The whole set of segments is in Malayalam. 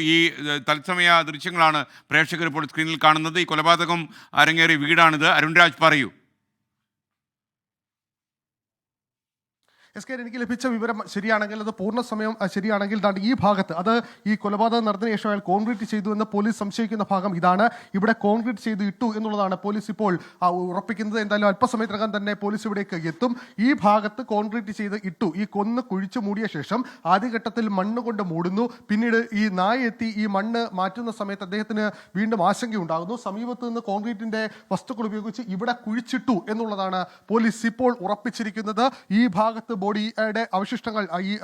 ഈ തത്സമയ ദൃശ്യങ്ങളാണ് പ്രേക്ഷകർ ഇപ്പോൾ സ്ക്രീനിൽ കാണുന്നത്. ഈ കൊലപാതകം അരങ്ങേറിയ വീടാണിത്. അരുൺരാജ് പറയൂ. എസ് കെ എനിക്ക് ലഭിച്ച വിവരം ശരിയാണെങ്കിൽ അത് പൂർണ സമയം ശരിയാണെങ്കിൽ ദാണ്ട് ഈ ഭാഗത്ത് അത് ഈ കൊലപാതകം നടന്നതിന് ശേഷം അയാൾ കോൺക്രീറ്റ് ചെയ്തു എന്ന് പോലീസ് സംശയിക്കുന്ന ഭാഗം ഇതാണ്. ഇവിടെ കോൺക്രീറ്റ് ചെയ്ത് ഇട്ടു എന്നുള്ളതാണ് പോലീസ് ഇപ്പോൾ ഉറപ്പിക്കുന്നത്. എന്തായാലും അല്പസമയത്തിനകം തന്നെ പോലീസ് ഇവിടേക്ക് എത്തും. ഈ ഭാഗത്ത് കോൺക്രീറ്റ് ചെയ്ത് ഇട്ടു. ഈ കൊന്ന് കുഴിച്ചു മൂടിയ ശേഷം ആദ്യഘട്ടത്തിൽ മണ്ണ് കൊണ്ട് മൂടുന്നു. പിന്നീട് ഈ നായ എത്തി ഈ മണ്ണ് മാറ്റുന്ന സമയത്ത് അദ്ദേഹത്തിന് വീണ്ടും ആശങ്കയുണ്ടാകുന്നു സമീപത്ത് നിന്ന് കോൺക്രീറ്റിന്റെ വസ്തുക്കൾ ഉപയോഗിച്ച് ഇവിടെ കുഴിച്ചിട്ടു എന്നുള്ളതാണ് പോലീസ് ഇപ്പോൾ ഉറപ്പിച്ചിരിക്കുന്നത്. ഈ ഭാഗത്ത് ബോഡിയുടെ അവശിഷ്ടങ്ങൾ ഈ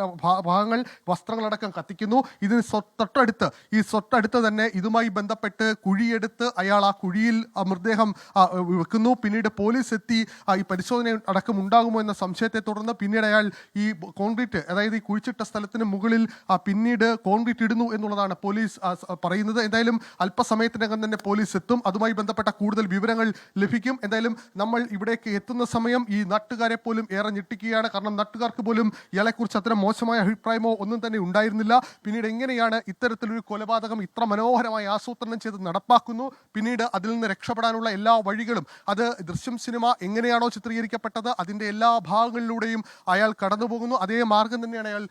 ഭാഗങ്ങൾ വസ്ത്രങ്ങളടക്കം കത്തിക്കുന്നു. ഇതിന് തൊട്ടടുത്ത് ഈ തൊട്ടടുത്ത് തന്നെ ഇതുമായി ബന്ധപ്പെട്ട് കുഴിയെടുത്ത് അയാൾ ആ കുഴിയിൽ മൃതദേഹം വെക്കുന്നു. പിന്നീട് പോലീസ് എത്തി ഈ പരിശോധന അടക്കം ഉണ്ടാകുമോ എന്ന സംശയത്തെ തുടർന്ന് പിന്നീട് അയാൾ ഈ കോൺക്രീറ്റ് അതായത് ഈ കുഴിച്ചിട്ട സ്ഥലത്തിന് മുകളിൽ പിന്നീട് കോൺക്രീറ്റ് ഇടുന്നു എന്നുള്ളതാണ് പോലീസ് പറയുന്നത്. എന്തായാലും അല്പസമയത്തിനകം തന്നെ പോലീസ് എത്തും അതുമായി ബന്ധപ്പെട്ട കൂടുതൽ വിവരങ്ങൾ ലഭിക്കും. എന്തായാലും നമ്മൾ ഇവിടേക്ക് എത്തുന്ന സമയം ഈ നാട്ടുകാരെ പോലും ഏറെ ഞെട്ടിക്കുകയാണ്. കാരണം നാട്ടുകാർക്ക് പോലും ഇയാളെക്കുറിച്ച് അത്ര മോശമായ അഭിപ്രായമോ ഒന്നും തന്നെ ഉണ്ടായിരുന്നില്ല. പിന്നീട് എങ്ങനെയാണ് ഇത്തരത്തിലൊരു കൊലപാതകം ഇത്ര മനോഹരമായി ആസൂത്രണം ചെയ്ത് നടപ്പാക്കുന്നു? പിന്നീട് അതിൽ നിന്ന് രക്ഷപ്പെടാനുള്ള എല്ലാ വഴികളും അത് ദൃശ്യം സിനിമ എങ്ങനെയാണോ ചിത്രീകരിക്കപ്പെട്ടത് അതിന്റെ എല്ലാ ഭാഗങ്ങളിലൂടെയും അയാൾ കടന്നുപോകുന്നു. അതേ മാർഗം തന്നെയാണ് അയാൾ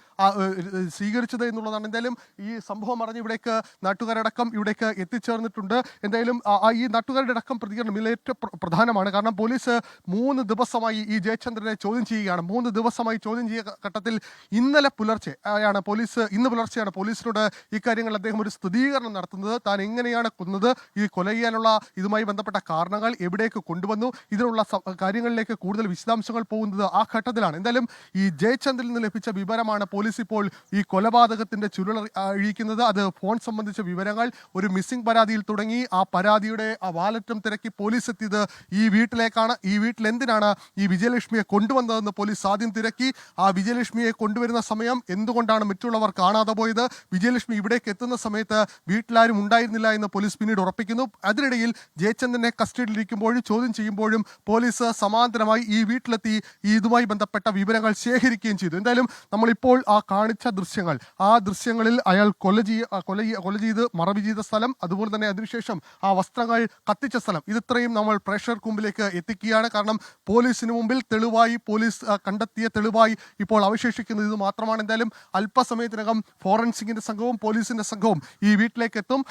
സ്വീകരിച്ചത് എന്നുള്ളതാണ്. എന്തായാലും ഈ സംഭവം അറിഞ്ഞ് ഇവിടേക്ക് നാട്ടുകാരടക്കം ഇവിടേക്ക് എത്തിച്ചേർന്നിട്ടുണ്ട്. എന്തായാലും ഈ നാട്ടുകാരുടെ അടക്കം പ്രതികരണം ഇതിലേറ്റവും പ്രധാനമാണ്. കാരണം പോലീസ് മൂന്ന് ദിവസമായി ഈ ജയചന്ദ്രനെ ചോദ്യം ചെയ്യുകയാണ്. മൂന്ന് ദിവസമായി ചോദ്യം ചെയ്യുക ഘട്ടത്തിൽ ഇന്നലെ പുലർച്ചെ ആണ് പോലീസ് ഇന്ന് പുലർച്ചെയാണ് പോലീസിനോട് ഇക്കാര്യങ്ങൾ അദ്ദേഹം ഒരു സ്ഥിരീകരണം നടത്തുന്നത്. താൻ എങ്ങനെയാണ് കൊന്നത്? ഈ കൊല ചെയ്യാനുള്ള ഇതുമായി ബന്ധപ്പെട്ട കാരണങ്ങൾ എവിടേക്ക് കൊണ്ടുവന്നു? ഇതിനുള്ള കാര്യങ്ങളിലേക്ക് കൂടുതൽ വിശദാംശങ്ങൾ പോകുന്നത് ആ ഘട്ടത്തിലാണ്. എന്തായാലും ഈ ജയചന്ദ്രിൽ നിന്ന് ലഭിച്ച വിവരമാണ് പോലീസ് ഇപ്പോൾ ഈ കൊലപാതകത്തിന്റെ ചുരുൾ അഴിക്കുന്നത് അത് ഫോൺ സംബന്ധിച്ച വിവരങ്ങൾ. ഒരു മിസ്സിംഗ് പരാതിയിൽ തുടങ്ങി. ആ പരാതിയുടെ ആ വാലറ്റും തിരക്കി പോലീസ് എത്തിയത് ഈ വീട്ടിലേക്കാണ്. ഈ വീട്ടിൽ എന്തിനാണ് ഈ വിജയലക്ഷ്മിയെ കൊണ്ടുവന്നതെന്ന് പോലീസ് ആദ്യം തിരക്കി. ആ വിജയലക്ഷ്മിയെ കൊണ്ടുവരുന്ന സമയം എന്തുകൊണ്ടാണ് മറ്റുള്ളവർ കാണാതെ പോയത്? വിജയലക്ഷ്മി ഇവിടേക്ക് എത്തുന്ന സമയത്ത് വീട്ടിലാരും ഉണ്ടായിരുന്നില്ല എന്ന് പോലീസ് പിന്നീട് ഉറപ്പിക്കുന്നു. അതിനിടയിൽ ജയചന്ദ്രനെ കസ്റ്റഡിയിലിരിക്കുമ്പോഴും ചോദ്യം ചെയ്യുമ്പോഴും പോലീസ് സമാന്തരമായി ഈ വീട്ടിലെത്തി ഇതുമായി ബന്ധപ്പെട്ട വിവരങ്ങൾ ശേഖരിക്കുകയും ചെയ്തു. എന്തായാലും നമ്മളിപ്പോൾ ആ കാണിച്ച ദൃശ്യങ്ങൾ ആ ദൃശ്യങ്ങളിൽ അയാൾ കൊല ചെയ്യ കൊല കൊല ചെയ്ത് മറവി ചെയ്ത സ്ഥലം അതുപോലെ തന്നെ അതിനുശേഷം ആ വസ്ത്രങ്ങൾ കത്തിച്ച സ്ഥലം ഇതിത്രയും നമ്മൾ പ്രേക്ഷകർക്ക് മുമ്പിലേക്ക് എത്തിക്കുകയാണ്. കാരണം പോലീസിന് മുമ്പിൽ തെളിവായി പോലീസ് കണ്ടെത്തിയ തെളിവായി ഇപ്പോൾ അവശേഷിക്കുന്നത്. ഇത് മാത്രമാണ്. എന്തായാലും അല്പസമയത്തിനകം ഫോറൻസിക്കിന്റെ സംഘവും പോലീസിന്റെ സംഘവും ഈ വീട്ടിലേക്ക് എത്തും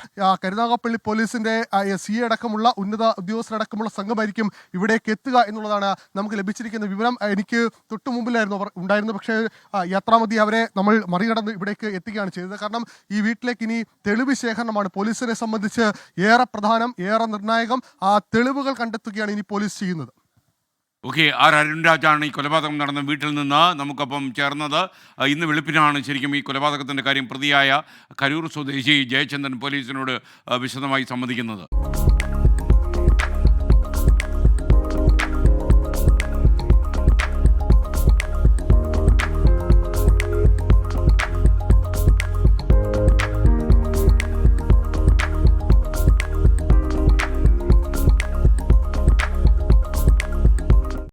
കരുനാഗപ്പള്ളി പോലീസിന്റെ സി എ അടക്കമുള്ള ഉന്നത ഉദ്യോഗസ്ഥരടക്കമുള്ള സംഘമായിരിക്കും ഇവിടേക്ക് എത്തുക എന്നുള്ളതാണ് നമുക്ക് ലഭിച്ചിരിക്കുന്ന വിവരം. എനിക്ക് തൊട്ടു മുമ്പിലായിരുന്നു അവർ ഉണ്ടായിരുന്നത്. പക്ഷേ യാത്രാമതി അവരെ നമ്മൾ മറികടന്ന് ഇവിടേക്ക് എത്തുകയാണ് ചെയ്തത്. കാരണം ഈ വീട്ടിലേക്ക് ഇനി തെളിവ് ശേഖരണമാണ് പോലീസിനെ സംബന്ധിച്ച് ഏറെ പ്രധാനം ഏറെ നിർണായകം ആ തെളിവുകൾ കണ്ടെത്തുകയാണ് ഇനി പോലീസ് ചെയ്യുന്നത്. ഓക്കെ ആർ അരുൺരാജാണ് ഈ കൊലപാതകം നടന്ന വീട്ടിൽ നിന്ന് നമുക്കൊപ്പം ചേർന്നത്. ഇന്ന് വെളുപ്പിനാണ് ശരിക്കും ഈ കൊലപാതകത്തിന്റെ കാര്യം പ്രതിയായ കരൂർ സ്വദേശി ജയചന്ദ്രൻ പോലീസിനോട് വിശദമായി സമ്മതിക്കുന്നത്